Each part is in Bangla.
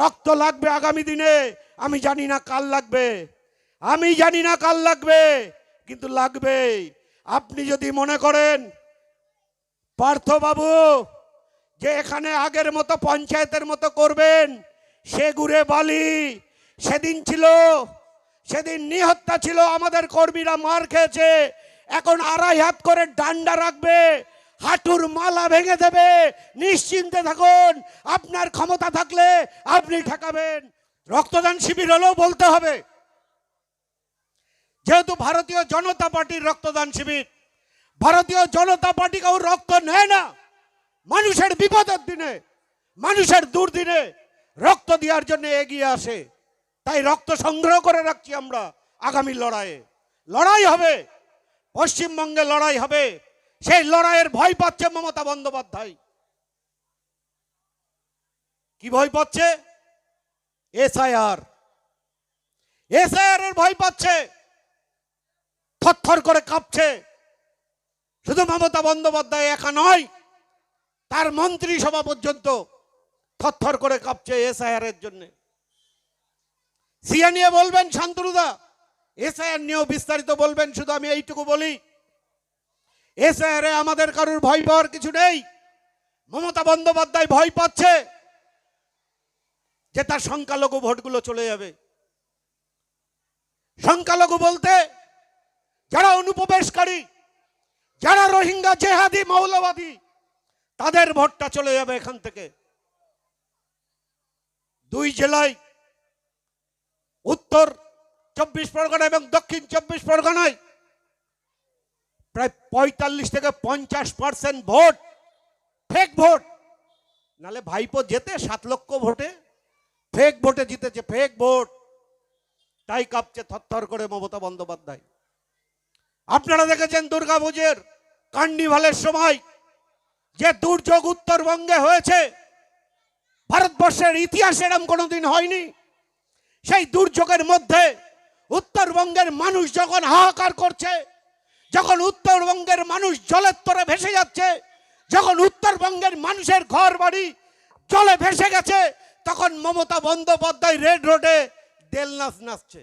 রক্ত লাগবে আগামী দিনে। আমি জানি না কাল লাগবে। আমি জানি না কাল লাগবে, কিন্তু লাগবে। আপনি যদি মনে করেন, পার্থবাবু, যে এখানে আগের মতো পঞ্চায়েতের মতো করবেন, সে গুড়ে বালি সেদিন ছিল, সেদিন নিহত্যা ছিল, আমাদের কর্মীরা মার খেয়েছে, এখন আড়াই হাত করে ডান্ডা রাখবে হাঁটুর মালা ভেঙে দেবে। নিশ্চিন্তে থাকুন। আপনার ক্ষমতা থাকলে আপনি ঠেকাবেন। রক্তদান শিবির হলেও বলতে হবে। যেহেতু ভারতীয় জনতা পার্টির রক্তদান শিবির, ভারতীয় জনতা পার্টি কেউ রক্ত নেয় না। মানুষের বিপদের দিনে, মানুষের দুর্দিনে রক্ত দেওয়ার জন্য এগিয়ে আসে। তাই রক্ত সংগ্রহ করে রাখছি আমরা আগামী লড়াইয়ে। লড়াই হবে। পশ্চিমবঙ্গে লড়াই হবে। সেই লড়াইয়ের ভয় পাচ্ছে মমতা বন্দ্যোপাধ্যায়। কি ভয় পাচ্ছে? এসআইআর। এসআইআর এর ভয় পাচ্ছে। থরথর করে কাঁপছে। শুধু মমতা বন্দ্যোপাধ্যায় একা নয়, তার মন্ত্রিসভা পর্যন্ত থরথর করে কাঁপছে এসআইআর এর জন্য। সিএ নিয়ে বলবেন শান্তনুদা, এসআইআর নিয়েও বিস্তারিত বলবেন, শুধু আমি এইটুকু বলি। এসআইআর এ আমাদের কারোর ভয় পাওয়ার কিছু নেই। মমতা বন্দ্যোপাধ্যায় ভয় পাচ্ছে যে তার সংখ্যালঘু ভোটগুলো চলে যাবে। সংখ্যালঘু বলতে যারা অনুপ্রবেশকারী, যারা রোহিঙ্গা জেহাদি মৌলবাদী, তাদের ভোটটা চলে যাবে এখান থেকে। দুই জেলায় উত্তর চব্বিশ পরগনা এবং দক্ষিণ চব্বিশ পরগনায় প্রায় পঁয়তাল্লিশ থেকে পঞ্চাশ পার্সেন্ট ভোট ফেক ভোট। নালে ভাইপো যেতে সাত লক্ষ ভোটে ফেক ভোটে জিতেছে ফেক ভোট। তাই কাঁপছে থরথর করে মমতা বন্দ্যোপাধ্যায়। আপনারা দেখেছেন দুর্গাপুজোর কার্নিভালের সময় যে দুর্যোগ উত্তরবঙ্গে হয়েছে, ভারতবর্ষের ইতিহাস এরম কোনোদিন হয়নি। সেই দুর্যোগের মধ্যে উত্তরবঙ্গের মানুষ যখন হাহাকার করছে যখন উত্তরবঙ্গের মানুষ জলের তরে ভেসে যাচ্ছে, যখন উত্তরবঙ্গের মানুষের ঘর বাড়ি জলে ভেসে গেছে, তখন মমতা বন্দ্যোপাধ্যায় রেড রোডে দেলনাচ নাচছে।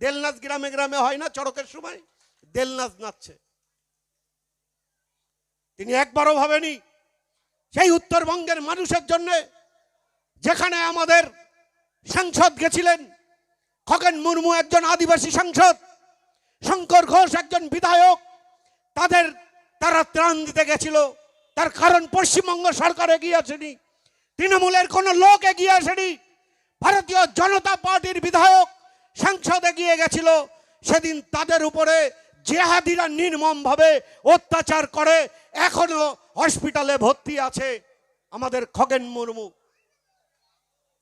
দেলনাচ গ্রামে গ্রামে হয় না চড়কের সময়? দেলনাচ নাচছে। তিনি একবারও ভাবেনি, সেই উত্তরবঙ্গের মানুষের জন্য যেখানে আমাদের সাংসদ গেছিলেন, খগেন মুর্মু একজন আদিবাসী সাংসদ, শঙ্কর ঘোষ একজন বিধায়ক তাদের, তারা ত্রাণ দিতে গেছিল। তার কারণ পশ্চিমবঙ্গ সরকার এগিয়ে আসেনি। তৃণমূলের কোনো লোক এগিয়ে আসেনি। ভারতীয় জনতা পার্টির বিধায়ক সাংসদ এগিয়ে গেছিল। সেদিন তাদের উপরে জেহাদিরা নির্মমভাবে অত্যাচার করে। এখনও হসপিটালে ভর্তি আছে আমাদের খগেন মুর্মু।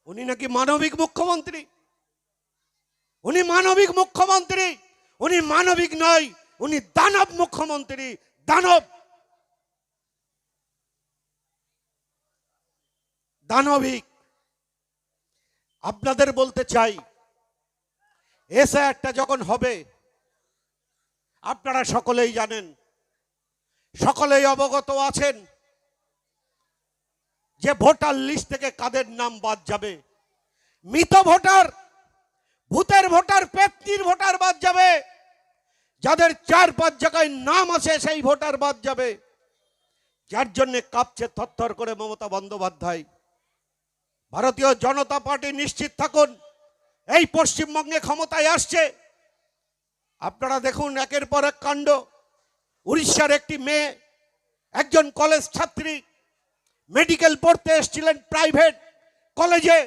উনি নাকি মানবিক মুখ্যমন্ত্রী? উনি মানবিক মুখ্যমন্ত্রী। উনি মানবিক নয় উনি দানব মুখ্যমন্ত্রী, দানব। দানবিক। আপনাদের বলতে চাই এসে একটা যখন হবে, আপনারা সকলেই জানেন, সকলেই অবগত আছেন যে ভোটার লিস্ট থেকে কাদের নাম বাদ যাবে। মৃত ভোটার, ভূতের ভোটার, পেত্নির ভোটার বাদ যাবে। যাদের চার পাঁচ জায়গায় নাম আছে, সেই ভোটার বাদ যাবে। যার জন্য কাঁপছে থরথর করে মমতা বন্দ্যোপাধ্যায়। ভারতীয় জনতা পার্টি নিশ্চিত থাকুন, এই পশ্চিমবঙ্গে ক্ষমতায় আসছে। আপনারা দেখুন, একের পর এক কাণ্ড। উড়িষ্যার একটি মেয়ে, একজন কলেজ ছাত্রী, মেডিকেল পড়তে এসছিলেন প্রাইভেট কলেজে,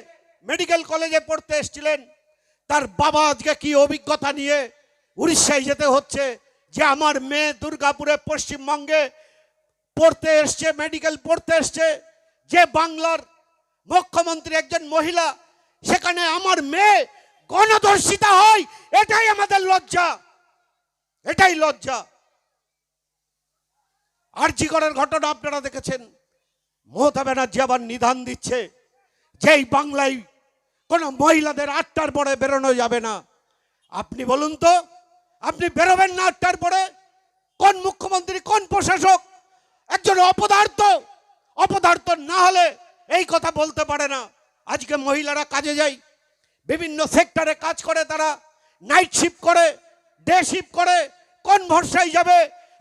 মেডিকেল কলেজে পড়তে এসছিলেন। তার বাবা আজকে কি অভিজ্ঞতা নিয়ে উড়িষ্যায় যেতে হচ্ছে যে আমার মেয়ে দুর্গাপুরে পশ্চিমবঙ্গে পড়তে এসছে মেডিকেল পড়তে এসছে, যে বাংলার মুখ্যমন্ত্রী একজন মহিলা, সেখানে আমার মেয়ে গণধর্ষিতা হয়, এটাই আমাদের লজ্জা, এটাই লজ্জা। আরজি করার ঘটনা আপনারা দেখেছেন, মমতা ব্যানার্জি আবার নিধান দিচ্ছে, যেই বাংলায় কোনো মহিলাদের আটটার পরে বেরোনো যাবে না। আপনি বলুন তো আপনি বেরোবেন না আটটার পরে। কোন মুখ্যমন্ত্রী, কোন প্রশাসক? একজন অপদার্থ। অপদার্থ না হলে এই কথা বলতে পারে না। আজকে মহিলারা কাজে যায় বিভিন্ন সেক্টরে কাজ করে তারা। নাইট শিফট করে, ডে শিফট করে, কোন ভরসায় যাবে?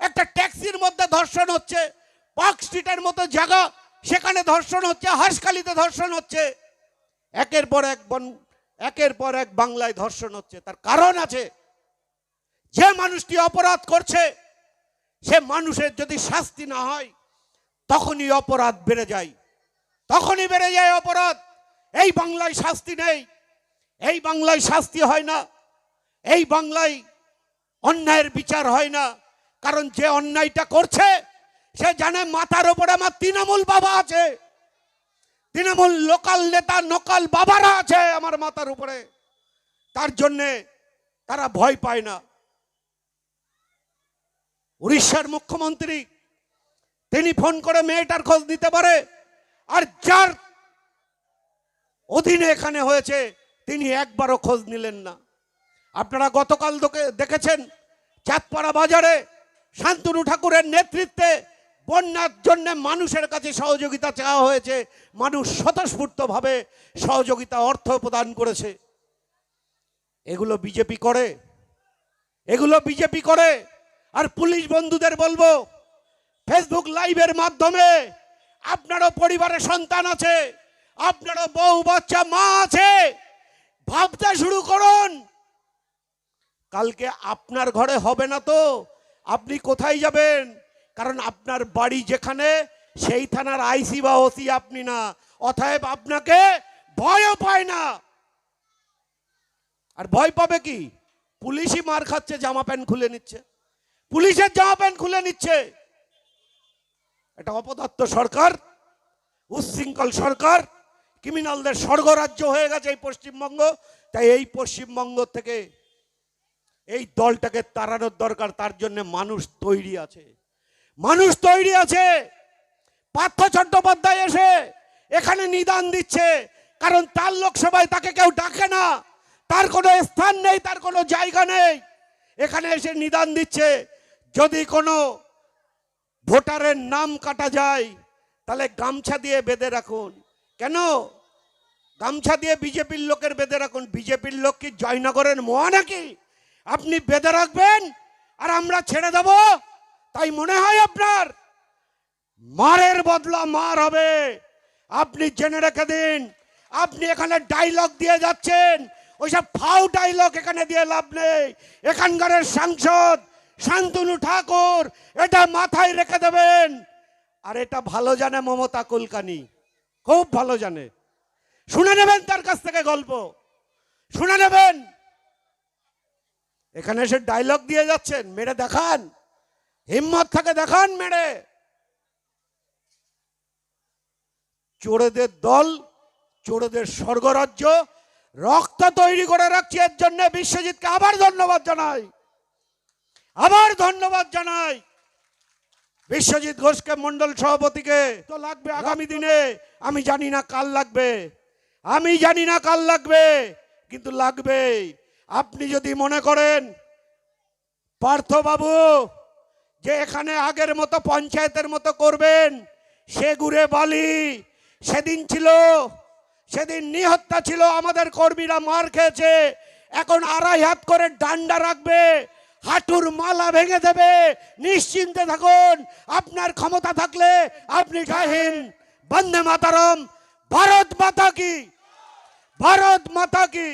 একটা ট্যাক্সির মধ্যে ধর্ষণ হচ্ছে। পার্ক স্ট্রিটের মতো জায়গা, সেখানে ধর্ষণ হচ্ছে, হাঁসখালিতে ধর্ষণ হচ্ছে। একের পর এক বন একের পর এক বাংলায় ধর্ষণ হচ্ছে। তার কারণ আছে। যে মানুষটি অপরাধ করছে, সে মানুষের যদি শাস্তি না হয়, তখনই অপরাধ বেড়ে যায়। তখনই বেড়ে যায় অপরাধ। এই বাংলায় শাস্তি নেই। এই বাংলায় শাস্তি হয় না। এই বাংলায় অন্যায়ের বিচার হয় না। কারণ যে অন্যায়টা করছে, সে জানে মাথার ওপরে আমার তৃণমূল বাবা আছে। তৃণমূল লোকাল নেতা, নকাল বাবারা আছে আমার মাথার উপরে। তার জন্যে তারা ভয় পায় না। উড়িষ্যার মুখ্যমন্ত্রী, তিনি ফোন করে মেয়েটার খোঁজ দিতে পারে, আর যার অধীনে এখানে হয়েছে, তিনি একবারও খোঁজ নিলেন না। আপনারা গতকাল দেখেছেন, চাঁদপাড়া বাজারে শান্তনু ঠাকুরের নেতৃত্বে বন্যার জন্য মানুষের কাছে সহযোগিতা চাওয়া হয়েছে, মানুষ স্বতঃস্ফূর্তভাবে সহযোগিতা, অর্থ প্রদান করেছে। এগুলো বিজেপি করে, এগুলো বিজেপি করে আর পুলিশ বন্ধুদের বলব ফেসবুক লাইভের মাধ্যমে আপনারও পরিবারে সন্তান আছে, আপনারও বউ বাচ্চা মা আছে, ভাবতে শুরু করুন। কালকে আপনার ঘরে হবে না তো, আপনি কোথায় যাবেন? কারণ আপনার বাড়ি যেখানে, সেই থানার আইসি বা ওসি আপনি না, অতএব আপনাকে ভয়ও পায় না। আর ভয় পাবে কি? পুলিশই মার খাচ্ছে, জামা প্যান্ট খুলে নিচ্ছে। পুলিশের জামা প্যান্ট খুলে নিচ্ছে। এটা অপদত্ত সরকার, উচ্ছৃঙ্খল সরকার, ক্রিমিনালদের স্বর্গরাজ্য হয়ে গেছে এই পশ্চিমবঙ্গ। তাই এই পশ্চিমবঙ্গ থেকে এই দলটাকে তাড়ানোর দরকার, তার জন্য মানুষ তৈরি আছে। মানুষ তৈরি আছে। পার্থ চট্টোপাধ্যায় এসে এখানে নিদান দিচ্ছে, কারণ তার লোকসভায় তাকে কেউ ডাকে না। তার কোনো স্থান নেই, তার কোনো জায়গা নেই। এখানে এসে নিদান দিচ্ছে। যদি কোনো ভোটারের নাম কাটা যায়, তাহলে গামছা দিয়ে বেঁধে রাখুন। কেন? গামছা দিয়ে বিজেপির লোকের বেঁধে রাখুন। বিজেপির লোক কি জয়নগরের মোয়া নাকি? আপনি বেঁধে রাখবেন আর আমরা ছেড়ে দেব? তাই মনে হয় আপনার? মারের বদলা মার হবে। আপনি জেনে রেখে দিন। আপনি এখানে ডাইলগ দিয়ে যাচ্ছেন। ওইসব ফাউ ডাইলগ এখানে দিয়ে লাভ নেই। এখানকার সাংসদ শান্তনু ঠাকুর, এটা মাথায় রেখে দেবেন। আর এটা ভালো জানে মমতা কুলকানি, খুব ভালো জানে। শুনে নেবেন তার কাছ থেকে গল্প। শুনে নেবেন। এখানে এসে ডায়লগ দিয়ে যাচ্ছেন, মেরে দেখান। হিম্মত থাকে দেখান মেরে। চোরেদের দল, চোরেদের স্বর্গরাজ্য, রক্ত তৈরি করে রাখছি এর জন্য। বিশ্বজিৎকে আবার ধন্যবাদ জানাই। আবার ধন্যবাদ জানাই। বিশ্বজিৎ ঘোষকে মন্ডল সভাপতিকে। তো লাগবে আগামী দিনে। আমি জানি না কাল লাগবে। আমি জানি না কাল লাগবে কিন্তু লাগবে আপনি যদি মনে করেন পার্থবাবু যে এখানে আগের মতো পঞ্চায়েতের মতো করবেন সে গুড়ে বালি সেদিন ছিল সেদিন নিহত্যা ছিল আমাদের কর্মীরা মার খেয়েছে। এখন আড়াই হাত করে ডান্ডা রাখবে হাঁটুর মালা ভেঙে দেবে। নিশ্চিন্তে থাকুন, আপনার ক্ষমতা থাকলে আপনি গাহিন বন্দে মাতারম, ভারত মাতা কি? ভারত মাতা কি?